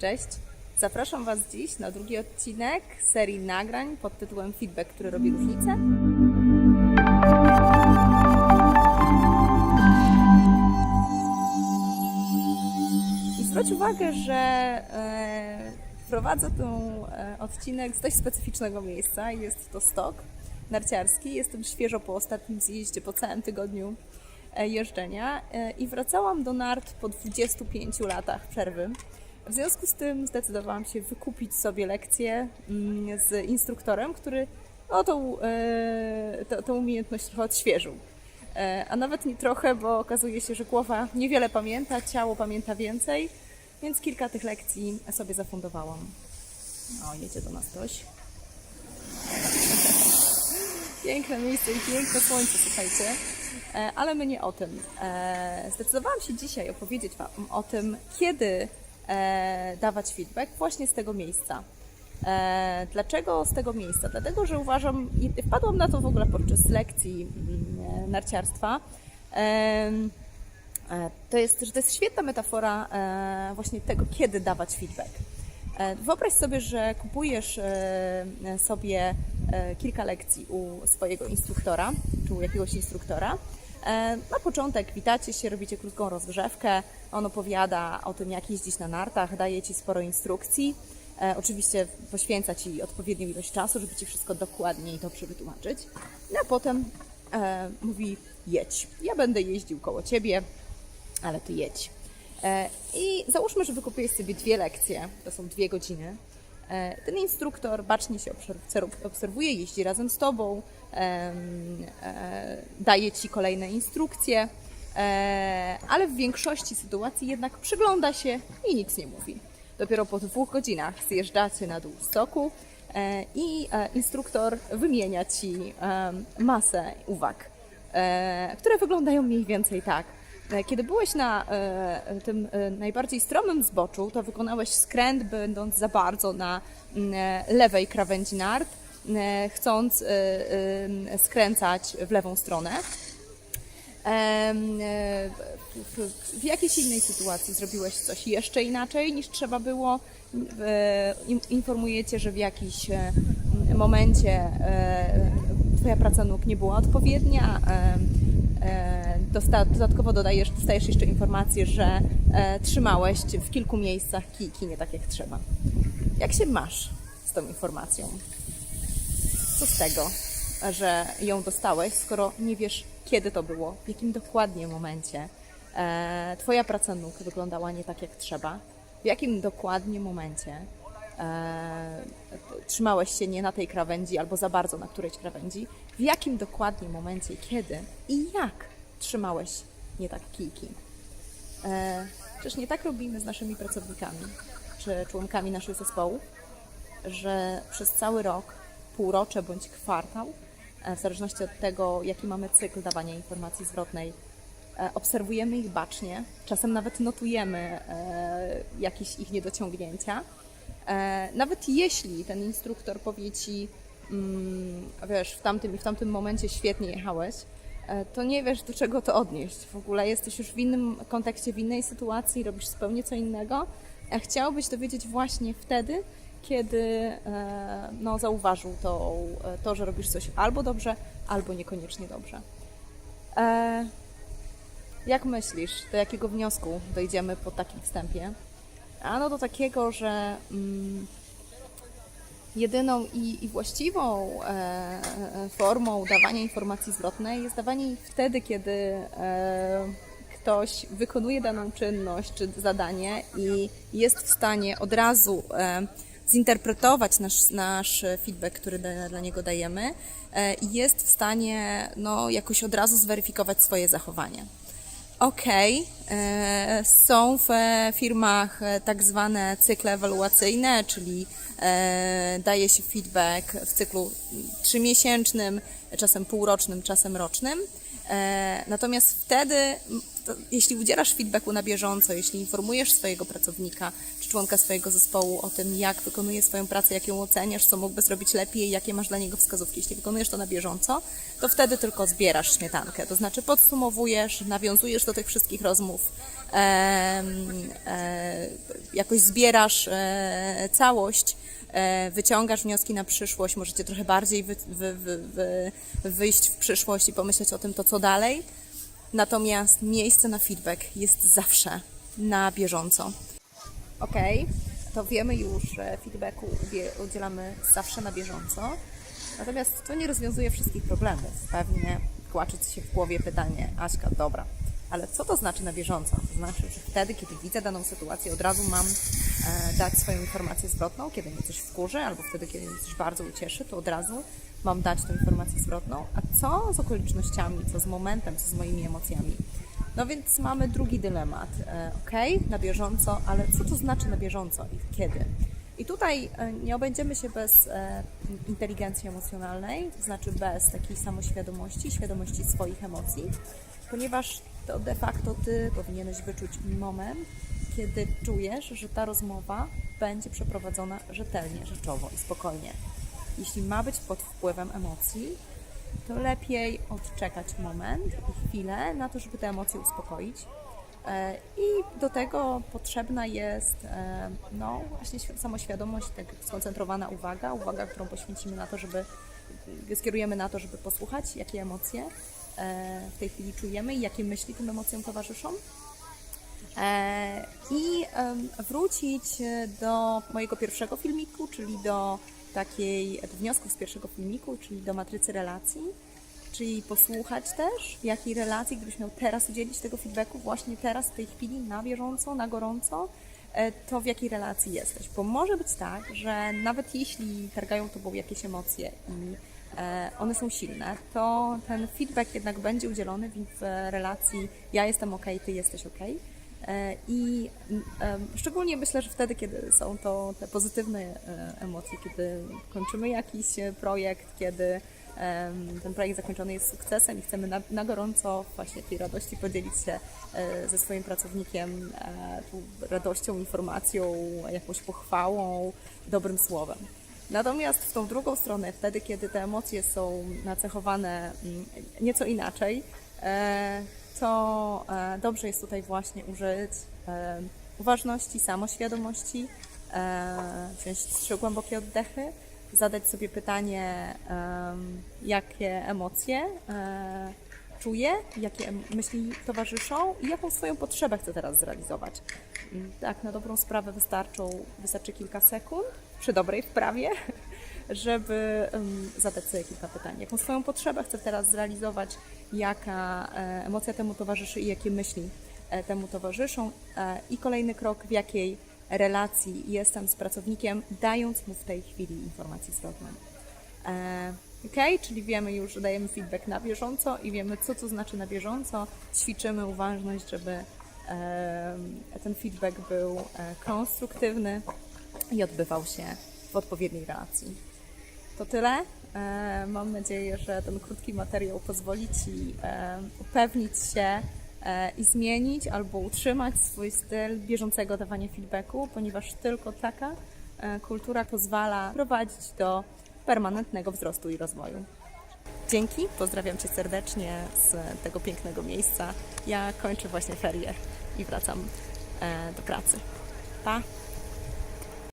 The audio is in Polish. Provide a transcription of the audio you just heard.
Cześć! Zapraszam Was dziś na drugi odcinek serii nagrań pod tytułem Feedback, który robi różnicę. I zwróć uwagę, że e, prowadzę ten odcinek z dość specyficznego miejsca. Jest to stok narciarski. Jestem świeżo po ostatnim zjeździe, po całym tygodniu e, jeżdżenia e, i wracałam do nart po 25 latach przerwy. W związku z tym zdecydowałam się wykupić sobie lekcję mm, z instruktorem, który no, tą, e, tą umiejętność trochę odświeżył. E, A nawet nie trochę, bo okazuje się, że głowa niewiele pamięta, ciało pamięta więcej, więc kilka tych lekcji sobie zafundowałam. O, jedzie do nas ktoś. Piękne miejsce i piękne słońce, słuchajcie. E, Ale my nie o tym. Zdecydowałam się dzisiaj opowiedzieć Wam o tym, kiedy e, dawać feedback właśnie z tego miejsca. E, Dlaczego z tego miejsca? Dlatego, że uważam, i wpadłam na to w ogóle podczas lekcji mm, e, narciarstwa. E, To jest, że to jest świetna metafora e, właśnie tego, kiedy dawać feedback. E, Wyobraź sobie, że kupujesz e, sobie e, kilka lekcji u swojego instruktora, czy u jakiegoś instruktora. E, Na początek witacie się, robicie krótką rozgrzewkę. On opowiada o tym, jak jeździć na nartach, daje ci sporo instrukcji. E, Oczywiście poświęca ci odpowiednią ilość czasu, żeby ci wszystko dokładnie i dobrze wytłumaczyć. No a potem e, mówi: jedź. Ja będę jeździł koło ciebie, ale ty jedź. E, I załóżmy, że wykupiłeś sobie dwie lekcje, to są dwie godziny. E, Ten instruktor bacznie się obserw- obserwuje, jeździ razem z tobą, e, daje ci kolejne instrukcje, e, ale w większości sytuacji jednak przygląda się i nic nie mówi. Dopiero po dwóch godzinach zjeżdżacie na dół stoku i instruktor wymienia ci masę uwag które wyglądają mniej więcej tak. E, Kiedy byłeś na e, tym e, najbardziej stromym zboczu, to wykonałeś skręt, będąc za bardzo na mm, lewej krawędzi nart, chcąc skręcać w lewą stronę. W, jakiejś innej sytuacji zrobiłeś coś jeszcze inaczej niż trzeba było. In- Informujecie, że w jakimś e, momencie Twoja praca nóg nie była odpowiednia. Dodatkowo dodajesz, dostajesz jeszcze informację, że e, trzymałeś w kilku miejscach kijki nie tak jak trzeba. Jak się masz z tą informacją? Co z tego, że ją dostałeś, skoro nie wiesz, kiedy to było, w jakim dokładnie momencie e, Twoja praca nóg wyglądała nie tak, jak trzeba, w jakim dokładnie momencie e, trzymałeś się nie na tej krawędzi albo za bardzo na którejś krawędzi, w jakim dokładnie momencie, kiedy i jak trzymałeś nie tak kijki. E, przecież nie tak robimy z naszymi pracownikami czy członkami naszych zespołów, że przez cały rok, półrocze bądź kwartał, e, w zależności od tego, jaki mamy cykl dawania informacji zwrotnej, e, obserwujemy ich bacznie, czasem nawet notujemy e, jakieś ich niedociągnięcia. Nawet jeśli ten instruktor powie ci, mm, wiesz, w tamtym i w tamtym momencie świetnie jechałeś, to nie wiesz, do czego to odnieść. W ogóle jesteś już w innym kontekście, w innej sytuacji, robisz zupełnie co innego, a chciałbyś to wiedzieć właśnie wtedy, kiedy e, no, zauważył to, e, to, że robisz coś albo dobrze, albo niekoniecznie dobrze. E, jak myślisz, do jakiego wniosku dojdziemy po takim wstępie? Ano do takiego, że mm, jedyną i, i właściwą e, e, formą dawania informacji zwrotnej jest dawanie ich wtedy, kiedy e, ktoś wykonuje daną czynność czy zadanie i jest w stanie od razu e, zinterpretować nasz, nasz feedback, który da, dla niego dajemy e, i jest w stanie no, jakoś od razu zweryfikować swoje zachowanie. Okej, e, są w firmach e, tak zwane cykle ewaluacyjne, czyli e, daje się feedback w cyklu trzymiesięcznym, czasem półrocznym, czasem rocznym. Natomiast wtedy to, jeśli udzielasz feedbacku na bieżąco, jeśli informujesz swojego pracownika czy członka swojego zespołu o tym, jak wykonuje swoją pracę, jak ją oceniasz, co mógłby zrobić lepiej, jakie masz dla niego wskazówki, jeśli wykonujesz to na bieżąco, to wtedy tylko zbierasz śmietankę. To znaczy podsumowujesz, nawiązujesz do tych wszystkich rozmów, em, e, jakoś zbierasz e, całość, e, wyciągasz wnioski na przyszłość, możecie trochę bardziej wy, wy, wy, wy, wyjść w przyszłość i pomyśleć o tym, to co dalej. Natomiast miejsce na feedback jest zawsze na bieżąco. Ok, to wiemy już, że feedbacku udzielamy zawsze na bieżąco. Natomiast to nie rozwiązuje wszystkich problemów. Pewnie kłaczy się w głowie pytanie, Aśka, dobra, ale co to znaczy na bieżąco? To znaczy, że wtedy, kiedy widzę daną sytuację, od razu mam dać swoją informację zwrotną, kiedy mnie coś wkurzy, albo wtedy, kiedy mnie coś bardzo ucieszy, to od razu mam dać tą informację zwrotną. A co z okolicznościami, co z momentem, co z moimi emocjami? No więc mamy drugi dylemat. E, ok, na bieżąco, ale co to znaczy na bieżąco i kiedy? I tutaj e, nie obędziemy się bez e, inteligencji emocjonalnej, to znaczy bez takiej samoświadomości, świadomości swoich emocji, ponieważ to de facto ty powinieneś wyczuć moment, kiedy czujesz, że ta rozmowa będzie przeprowadzona rzetelnie, rzeczowo i spokojnie. Jeśli ma być pod wpływem emocji, to lepiej odczekać moment i chwilę na to, żeby te emocje uspokoić. E, I do tego potrzebna jest e, no, właśnie świ- samoświadomość, tak skoncentrowana uwaga, uwaga, którą poświęcimy na to, żeby skierujemy na to, żeby posłuchać, jakie emocje e, w tej chwili czujemy i jakie myśli tym emocjom towarzyszą. E, I wrócić do mojego pierwszego filmiku, czyli do takiej do wniosków z pierwszego filmiku, czyli do matrycy relacji, czyli posłuchać też, w jakiej relacji, gdybyś miał teraz udzielić tego feedbacku, właśnie teraz, w tej chwili, na bieżąco, na gorąco, e, to w jakiej relacji jesteś. Bo może być tak, że nawet jeśli targają tobą jakieś emocje i e, one są silne, to ten feedback jednak będzie udzielony w relacji ja jestem ok, ty jesteś ok. E, I em, szczególnie myślę, że wtedy, kiedy są to te pozytywne e, emocje, kiedy kończymy jakiś e, projekt, kiedy ten projekt zakończony jest sukcesem i chcemy na, na gorąco właśnie tej radości podzielić się ze swoim pracownikiem tą radością, informacją, jakąś pochwałą, dobrym słowem. Natomiast w tą drugą stronę, wtedy, kiedy te emocje są nacechowane mm, nieco inaczej, to e, dobrze jest tutaj właśnie użyć e, uważności, samoświadomości, e, wziąć trzy głębokie oddechy, zadać sobie pytanie, jakie emocje czuję, jakie myśli towarzyszą i jaką swoją potrzebę chcę teraz zrealizować. Mm, Tak, na dobrą sprawę wystarczą, wystarczy kilka sekund przy dobrej wprawie, żeby zadać sobie kilka pytań. Jaką swoją potrzebę chcę teraz zrealizować, jaka e, emocja temu towarzyszy i jakie myśli e, temu towarzyszą. E, I kolejny krok, w jakiej relacji jestem z pracownikiem, dając mu w tej chwili informację zwrotną. E, Ok, czyli wiemy już, że dajemy feedback na bieżąco i wiemy, co to znaczy na bieżąco. Ćwiczymy uważność, żeby ten feedback był konstruktywny i odbywał się w odpowiedniej relacji. To tyle. E, Mam nadzieję, że ten krótki materiał pozwoli Ci e, upewnić się e, i zmienić albo utrzymać swój styl bieżącego dawania feedbacku, ponieważ tylko taka kultura pozwala prowadzić do permanentnego wzrostu i rozwoju. Dzięki, pozdrawiam Cię serdecznie z tego pięknego miejsca. Ja kończę właśnie ferie i wracam do pracy. Pa!